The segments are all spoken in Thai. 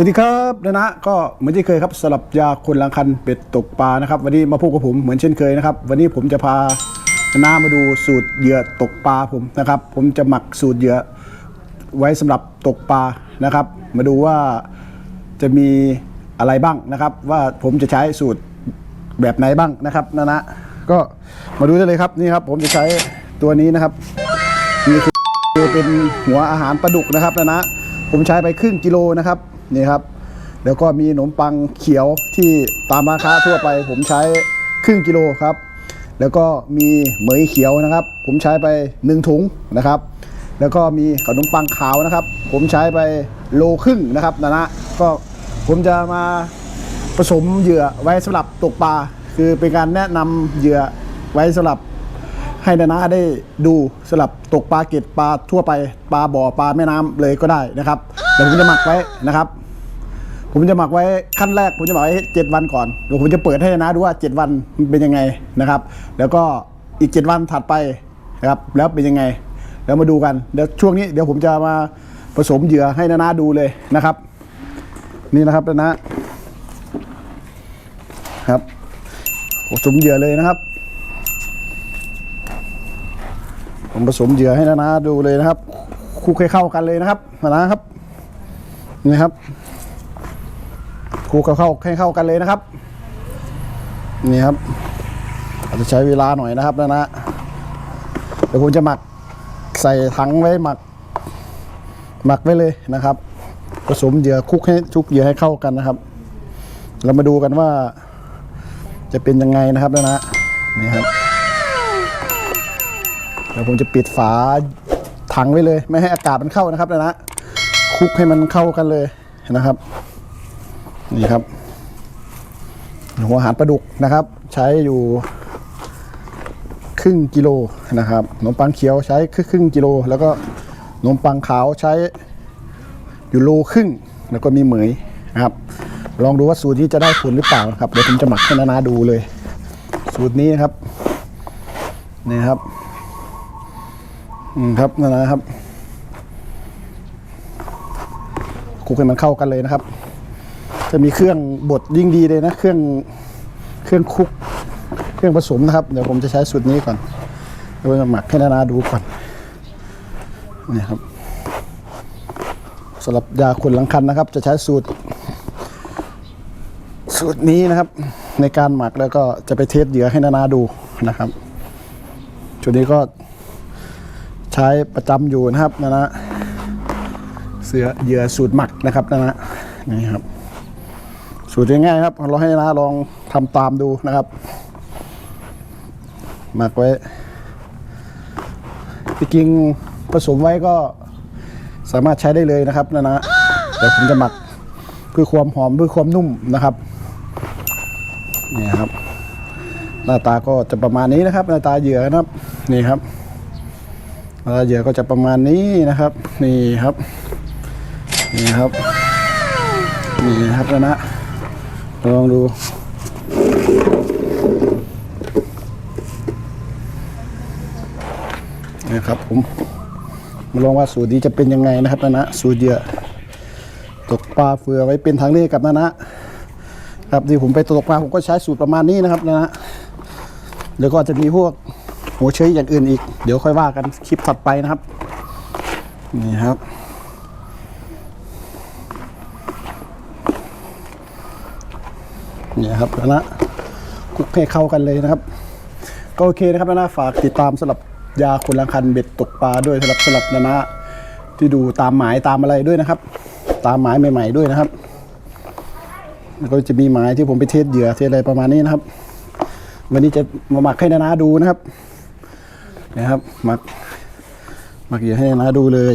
สวัสดีครับนะนะก็เหมือนที่เคยครับสลับยาคนลังคันเป็ดตกปลานะครับ วันนี้มาพบกับผมเหมือนเช่นเคยนะครับ วันนี้ผมจะพานะนะมาดูสูตรเหยื่อตกปลาผมนะครับ ผมจะหมักสูตรเหยื่อไว้สำหรับตกปลานะครับ มาดูว่าจะมีอะไรบ้างนะครับ ว่าผมจะใช้สูตรแบบไหนบ้างนะครับนะนะก็มาดูได้เลยครับนี่ครับ ผมจะใช้ตัวนี้นะครับนี่คือคือเป็นหัวอาหารปลาดุกนะครับนะนะผมใช้ไปครึ่งกิโลนะครับ นี่ครับ แล้วก็มีขนมปังเขียวที่ตามราคาทั่วไป ผมใช้ครึ่งกิโลครับ แล้วก็มีเหมยเขียวนะครับ ผมใช้ไป 1 ถุงนะครับ แล้วก็มีขนมปังขาวนะครับ ผมใช้ไปโลครึ่งนะครับนะนะก็ผมจะมาผสมเหยื่อไว้สำหรับตกปลาคือเป็นการแนะนำเหยื่อไว้สำหรับให้นานาได้ดูสลับตกปลาเกตปลาทั่วไปปลาบ่อปลาแม่น้ำเลยก็ได้นะครับ ดี๋ยวผมจะหมักไว้นะครับ ผมจะหมักไว้ขั้นแรก ผมจะหมักไว้เจ็ดวันก่อนเดี๋ยวผมจะเปิดให้นานาดูว่าเจ็ดวันมันเป็นยังไงนะครับ แล้วก็อีกเจ็ดวันถัดไปนะครับแล้วเป็นยังไง แล้วมาดูกันเดี๋ยวช่วงนี้เดี๋ยวผมจะมาผสมเหยื่อให้นานาดูเลยนะครับ นี่นะครับนานาครับผสมเหยื่อเลยนะครับ ผมผสมเหยื่อให้นะนะดูเลยนะครับคลุกให้เข้ากันเลยนะครับนะนะครับ นี่ครับคลุกเข้าเข้าให้เข้ากันเลยนะครับ นี่ครับ อาจจะใช้เวลาหน่อยนะครับนะนะเดี๋ยวผมจะหมักใส่ถังไว้หมัก หมักไว้เลยนะครับ ผสมเหยื่อคุกให้ชุกเหยื่อให้เข้ากันนะครับ เรามาดูกันว่า จะเป็นยังไงนะครับนะนะนี่ครับเดี๋ยวผมจะปิดฝาถังไว้เลย ไม่ให้อากาศมันเข้านะครับนะนะ ลุกให้มันเข้ากันเลยนะครับ นี่ครับ หัวอาหารปลาดุกนะครับ ใช้อยู่ครึ่งกิโลนะครับขนมปังเขียวใช้ครึ่งกิโล แล้วก็ขนมปังขาวใช้อยู่โลครึ่ง แล้วก็มีเหมยนะครับ ลองดูว่าสูตรนี้จะได้ผลหรือเปล่านะครับเดี๋ยวผมจะหมักให้นานาดูเลย สูตรนี้นะครับนี่ครับอืมครับนั่นนะครับค ลุกให้มันเข้ากันเลยนะครับ จะมีเครื่องบดยิ่งดีเลยนะ เครื่องเครื่องคลุก เครื่องผสมนะครับ เดี๋ยวผมจะใช้สูตรนี้ก่อนเดี๋ยวจะหมักให้นานาดูก่อนนี่ครับสำหรับยาคนหลังคันนะครับ จะใช้สูตร สูตรนี้นะครับ ในการหมักแล้วก็จะไปเทสเหยื่อให้นานาดูนะครับชุดนี้ก็ใช้ประจำอยู่นะครับนะนะ เสือเหยื่อสูตรหมักนะครับนะนะนี่ครับ สูตรง่ายๆครับเราให้นะลองทำตามดูนะครับ หมักไว้จริงผสมไว้ก็สามารถใช้ได้เลยนะครับนะนะเดี๋ยวผมจะหมักเพื่อความหอมเพื่อความนุ่มนะครับนี่ครับ หน้าตาก็จะประมาณนี้นะครับ หน้าตาเหยื่อนะครับนี่ครับแล้วเหยื่อก็จะประมาณนี้นะครับ นี่ครับ นี่ครับนี่นะครับนะนะลองดูนี่ครับผมมาลองว่าสูตรนี้จะเป็นยังไงนะครับนะนะสูตรเยื่อตกปลาเฟือไว้เป็นทางเลือกกับนะนะครับที่ผมไปตกปลาผมก็ใช้สูตรประมาณนี้นะครับนะนะเดี๋ยวก็จะมีพวกหัวเชยอย่างอื่นอีก เดี๋ยวค่อยว่ากันคลิปถัดไปนะครับ นี่ครับ นี่ครับนะคุกให้เข้ากันเลยนะครับ ก็โอเคนะครับนะฝากติดตามสำหรับยาคนลังคันเบ็ดตกปลาด้วยสำหรับสำหรับนะนะที่ดูตามหมายตามอะไรด้วยนะครับ ตามหมายใหม่ ๆด้วยนะครับแล้วก็จะมีหมายที่ผมไปเทสเหยื่อเทสอะไรประมาณนี้นะครับ วันนี้จะมาหมักให้นานาดูนะครับนะครับหมักหมักเหยื่อให้นานาดูเลย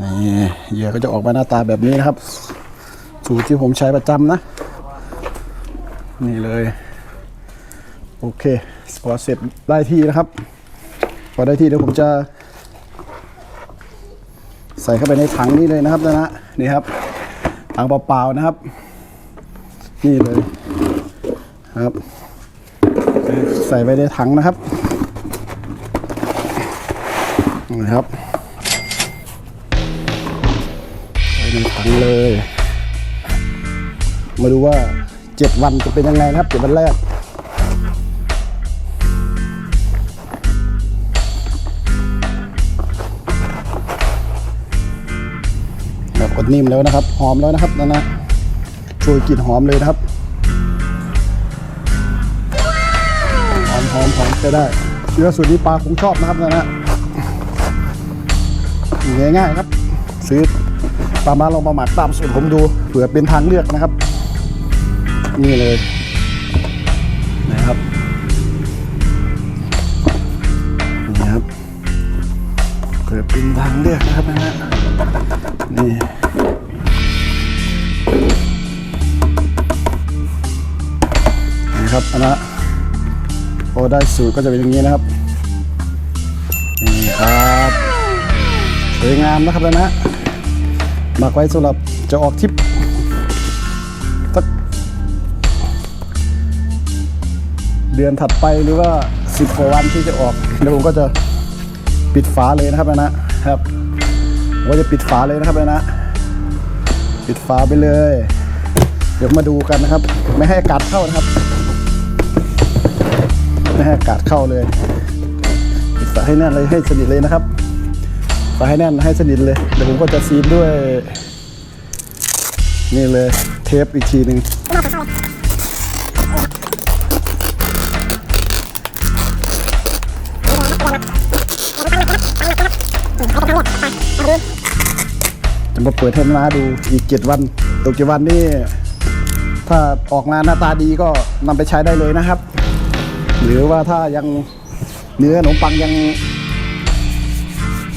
นี่เหยื่อก็จะออกมาหน้าตาแบบนี้นะครับ สูตรที่ผมใช้ประจำนะ นี่เลย โอเคพอเสร็จได้ที่นะครับ พอได้ที่เดี๋ยวผมจะ ใส่เข้าไปในถังนี้เลยนะครับนะนะนี่ครับถังเปล่าๆนะครับ นี่เลยครับ ใส่ไว้ในถังนะครับนี่ครับในถังเลย มาดูว่าเจ็ดวันจะเป็นยังไงนะครับเจ็ดวันแรกแบบกดนิ่มแล้วนะครับ หอมแล้วนะครับนั่นนะช่วยกลิ่นหอมเลยนะครับ หอมหอมหอมใช้ได้เชื้อสูตรนี้ปลาคงชอบนะครับนั่นนะง่ายๆครับ ซื้อปลามาลองมาหมักตามสูตรผมดูเผื่อเป็นทางเลือกนะครับ นี่เลยนะครับนี่ครับเผื่อเป็นทางเลือกนะครับนะฮะนี่นี่ครับอันนะพอได้สูตรก็จะเป็นอย่างนี้นะครับนี่ครับสวยงามนะครับแล้วนะหมักไว้สำหรับจะออกทริป เดือนถัดไปหรือว่าสิบกว่าวันที่จะออกเดี๋ยวผมก็จะปิดฝาเลยนะครับนะนะครับผมก็จะปิดฝาเลยนะครับนะ ปิดฝาไปเลย เดี๋ยวมาดูกันนะครับ ไม่ให้อากาศเข้านะครับ ไม่ให้อากาศเข้าเลย ปิดฝาให้แน่นเลยให้สนิทเลยนะครับฝาให้แน่นให้สนิทเลยเดี๋ยวผมก็จะซีนด้วย นี่เลยเทปอีกทีหนึ่ง จะมาเปิดให้น้าดูอีกเจ็ดวันตกเจ็ดวันนี่ถ้าออกมาหน้าตาดีก็นำไปใช้ได้เลยนะครับ หรือว่าถ้ายังเนื้อขนมปังยัง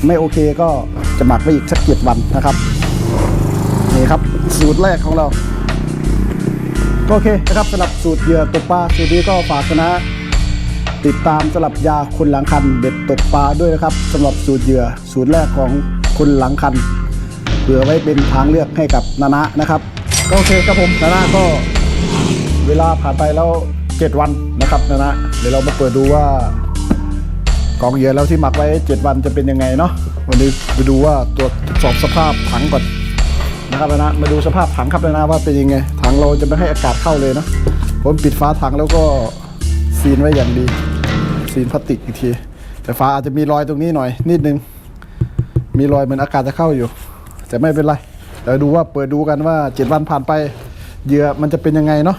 ไม่โอเคก็จะหมักไว้อีกสักเจ็ดวันนะครับนี่ครับสูตรแรกของเราก็โอเคนะครับสำหรับสูตรเหยื่อตกปลาสูตรนี้ก็ฝากคณะติดตามสลับยาคนหลังคันเบ็ดตกปลาด้วยนะครับสำหรับสูตรเหยื่อสูตรแรกของคนหลังคัน ผื่อไว้เป็นทางเลือกให้กับนานะนะครับก็โอเคครับผมนานะก็เวลาผ่านไปแล้ว 7 วันนะครับนานะเดี๋ยวเรามาเปิดดูว่ากองเหยื่อแล้วที่หมักไว้ 7 วันจะเป็นยังไงเนาะวันนี้ไปดูว่าตรวจสอบสภาพถังก่อนนะครับนานะมาดูสภาพถังครับนานะว่าเป็นยังไงถังเราจะไม่ให้อากาศเข้าเลยเนาะผมปิดฝาถังแล้วก็ซีนไว้อย่างดีซีนพลาสติกอีกที แต่ฟ้าอาจจะมีรอยตรงนี้หน่อยนิดนึง มีรอยเหมือนอากาศจะเข้าอยู่ แต่ไม่เป็นไรเดี๋ยวดูว่าเปิดดูกันว่าเจ็ดวันผ่านไปเหยื่อมันจะเป็นยังไงเนาะ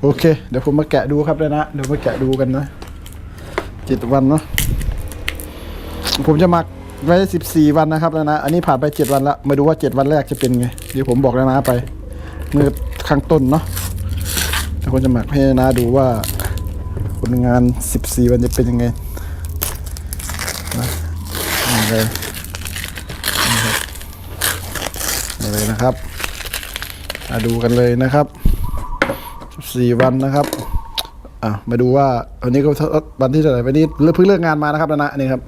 โอเค เดี๋ยวผมมาแกะดูครับเลยนะเดี๋ยวมาแกะดูกันนะเจ็ดวันเนาะผมจะหมักไว้สิบสี่วันนะครับแล้วนะ อันนี้ผ่านไปเจ็ดวันละมาดูว่าเจ็ดวันแรกจะเป็นไงเดี๋ยวผมบอกแล้วนะไปเมื่อข้างต้นเนาะถ้าคนจะหมักให้นะดูว่าผลงาน14วันจะเป็นยังไงนะเลย นี่เลยนะครับมาดูกันเลยนะครับ14วันนะครับอะมาดูว่าวันนี้ก็วันที่เท่าไหร่วันนี้เพิ่งเลิกงานมานะครับนะนะนี่ครับ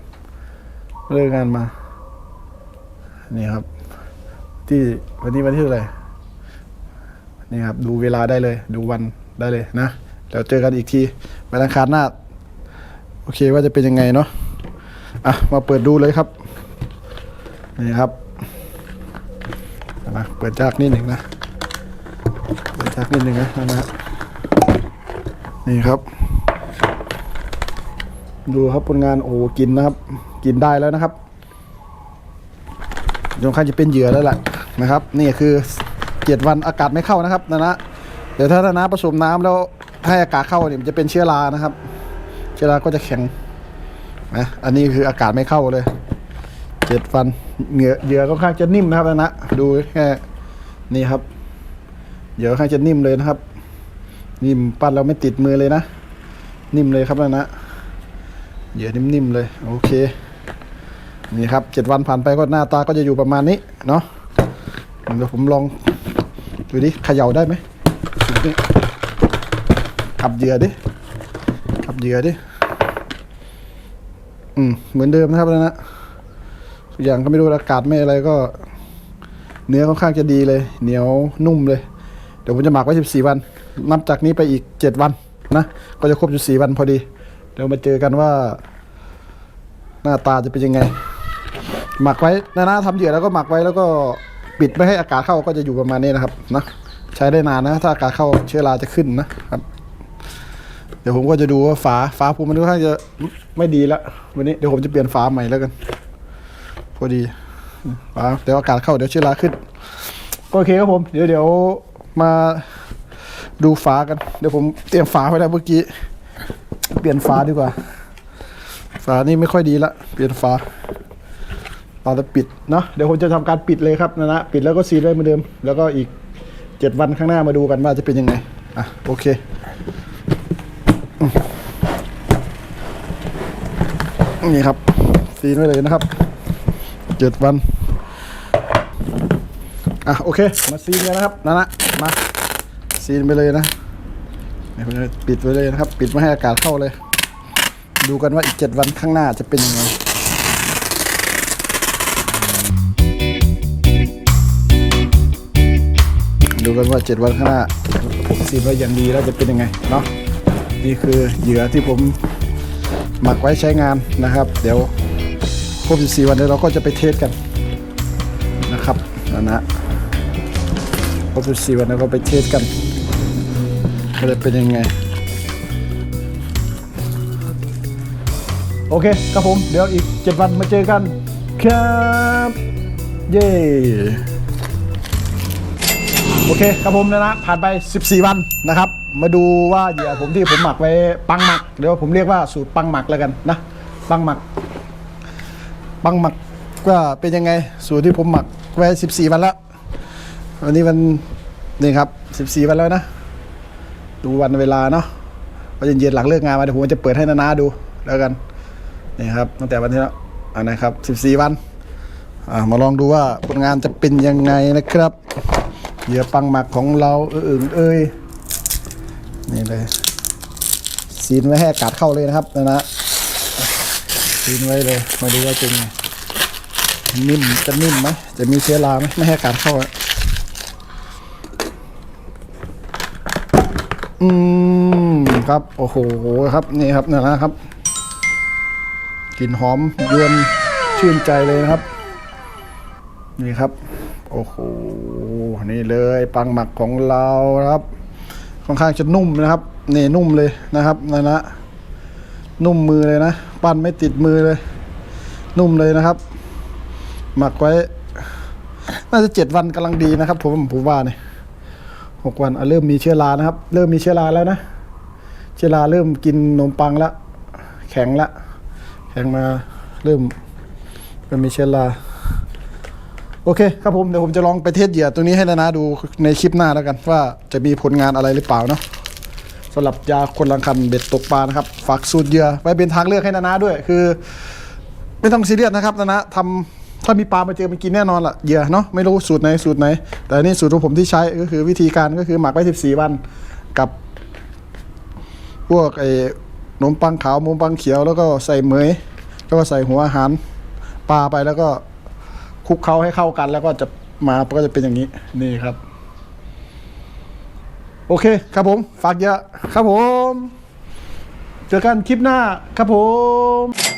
เลิกงานมานี่ครับ ที่วันนี้วันที่เท่าไหร่นี่ครับ ดูเวลาได้เลย ดูวันได้เลยนะแล้วเจอกันอีกทีวันอังคารหน้า โอเคว่าจะเป็นยังไงเนาะอะมาเปิดดูเลยครับนี่ครับ นะเปิดจากนิดหนึ่งนะ เปิดจากนิดหนึ่งนะนะฮะนี่ครับ ดูครับผลงานโอ้กินนะครับ กินได้แล้วนะครับยงข้างจะเป็นเหยื่อแล้วแหละนะครับ นี่คือเจ็ดวันอากาศไม่เข้านะครับนะนะเดี๋ยวถ้าถ้าน้ำผสมน้ำแล้วให้อากาศเข้าเนี่ยมันจะเป็นเชื้อรานะครับ เชื้อราก็จะแข็งนะอันนี้คืออากาศไม่เข้าเลย เจ็ดวันเหงื่อเหยื่อค่อนข้างจะนิ่มนะครับนะนะดูแค่นี่ครับเหยื่อค่อนข้างจะนิ่มเลยนะครับ นิ่มปั้นเราไม่ติดมือเลยนะ นิ่มเลยครับนะนะเหยื่อนิ่มๆเลย โอเค นี่ครับเจ็ดวันผ่านไปก็หน้าตาก็จะอยู่ประมาณนี้เนาะเดี๋ยวผมลองดูดิเขย่าได้ไหมขับเหยื่อดิขับเหยื่อดิ อืม เหมือนเดิมนะครับนะนะ ทุกอย่างก็ไม่รู้อากาศไม่อะไรก็ เนื้อค่อนข้างจะดีเลย เหนียวนุ่มเลย เดี๋ยวผมจะหมักไว้14 วัน นับจากนี้ไปอีก 7 วันนะก็จะครบ14วันพอดี เดี๋ยวมาเจอกันว่า หน้าตาจะเป็นยังไง หมักไว้นะนะทำเหยื่อแล้วก็หมักไว้แล้วก็ปิดไม่ให้อากาศเข้าก็จะอยู่ประมาณนี้นะครับนะใช้ได้นานนะ ถ้าอากาศเข้าเชื้อราจะขึ้นนะครับ เดี๋ยวผมก็จะดูว่าฝาฝาผมมันค่อนข้างจะไม่ดีแล้ววันนี้เดี๋ยวผมจะเปลี่ยนฝาใหม่แล้วกัน อดีฝาเดี๋ยวอากาศเข้าเดี๋ยวเชื้อราขึ้นก็โอเคครับผม เดี๋ยวเดี๋ยวมาดูฝากัน เดี๋ยวผมเตรียมฝาไว้แล้วเมื่อกี้ เปลี่ยนฝาดีกว่า ฝานี่ไม่ค่อยดีละเปลี่ยนฝาเราจะปิดเนาะเดี๋ยวผมจะทำการปิดเลยครับนะนะปิดแล้วก็ซีลไว้เหมือนเดิม แล้วก็อีกเจ็ดวันข้างหน้ามาดูกันว่าจะเป็นยังไงอะโอเคนี่ครับซีนไว้เลยนะครับ เจ็ดวันอะโอเค มาซีนกันนะครับนะนะมาซีนไปเลยนะปิดไว้เลยนะครับ ปิดไม่ให้อากาศเข้าเลย ดูกันว่าอีกเจ็ดวันข้างหน้าจะเป็นยังไงดูกันว่าเจ็ดวันข้างหน้าผมซีนไว้อย่างดีแล้วจะเป็นยังไงเนาะนี่คือเหยื่อที่ผมหมักไว้ใช้งานนะครับ เดี๋ยว รบ 14 วันเดี๋ยวเราก็จะไปเทสกันนะครับนะนะครบ 14 วันแล้วก็ไปเทสกันว่าจะเป็นยังไง โอเคครับผมเดี๋ยวอีก 7 วันมาเจอกัน ครับ เย้โอเคครับผมนะนะผ่านไป 14 วันนะครับ มาดูว่าเหยื่อผมที่ผมหมักไว้ปังหมักเดี๋ยวผมเรียกว่าสูตรปังหมักแล้วกันนะปังหมัก ปังหมักว่าเป็นยังไงสูตรที่ผมหมักไว้ 14 วันแล้ววันนี้วันนี่ครับ 14 วันแล้วนะ ดูวันเวลาเนาะว่าเย็นๆหลังเลิกงานมาเดี๋ยวผมจะเปิดให้นานาดูแล้วกันนี่ครับตั้งแต่วันที่แล้วอันนะครับ 14 วันมาลองดูว่าผลงานจะเป็นยังไงนะครับเหยื่อปังหมักของเราเออเอ้ยนี่เลยซีนไว้ให้อากาศเข้าเลยนะครับนะนะ ซีนไว้เลย มาดูว่าเป็นไงนิ่มจะนิ่มไหมจะมีเชื้อราไหมไม่ให้อากาศเข้าอะอืมครับโอ้โหครับนี่ครับนะนะครับกลิ่นหอมยวนชื่นใจเลยนะครับ นี่ครับ โอ้โหนี่เลยปังหมักของเราครับ ค่อนข้างจะนุ่มนะครับ นี่นุ่มเลยนะครับนะนะ นุ่มมือเลยนะ ปั้นไม่ติดมือเลย นุ่มเลยนะครับ หมักไว้ น่าจะเจ็ดวันกำลังดีนะครับ ผมผมว่าเนี่ยหกวันเริ่มมีเชื้อรานะครับ เริ่มมีเชื้อราแล้วนะ เชื้อราเริ่มกินนมปังแล้วแข็งละ แข่งมาเริ่มเริ่มมีเชื้อราโอเคครับผมเดี๋ยวผมจะลองไปเทสเหยื่อตัวนี้ให้นานาดูในคลิปหน้าแล้วกัน ว่าจะมีผลงานอะไรหรือเปล่าเนาะ สำหรับยาคนลังคันเบ็ดตกปลานะครับ ฝากสูตรเหยื่อไว้เป็นทางเลือกให้นานาด้วย คือ ไม่ต้องซีเรียสนะครับนานาทำถ้ามีปลามาเจอมันกินแน่นอนละเหยื่อเนาะไม่รู้สูตรไหนสูตรไหน แต่นี่สูตรของผมที่ใช้ก็คือวิธีการก็คือหมักไว้ 14 วันกับ พวกไอ้นมปังขาวขนมปังเขียวแล้วก็ใส่เหมยแล้วก็ใส่หัวอาหารปลาไปแล้วก็คลุกเคล้าให้เข้ากัน แล้วก็จะมาก็จะเป็นอย่างนี้นี่ครับ โอเคครับผมฝากเยอะครับผม เจอกันคลิปหน้าครับผม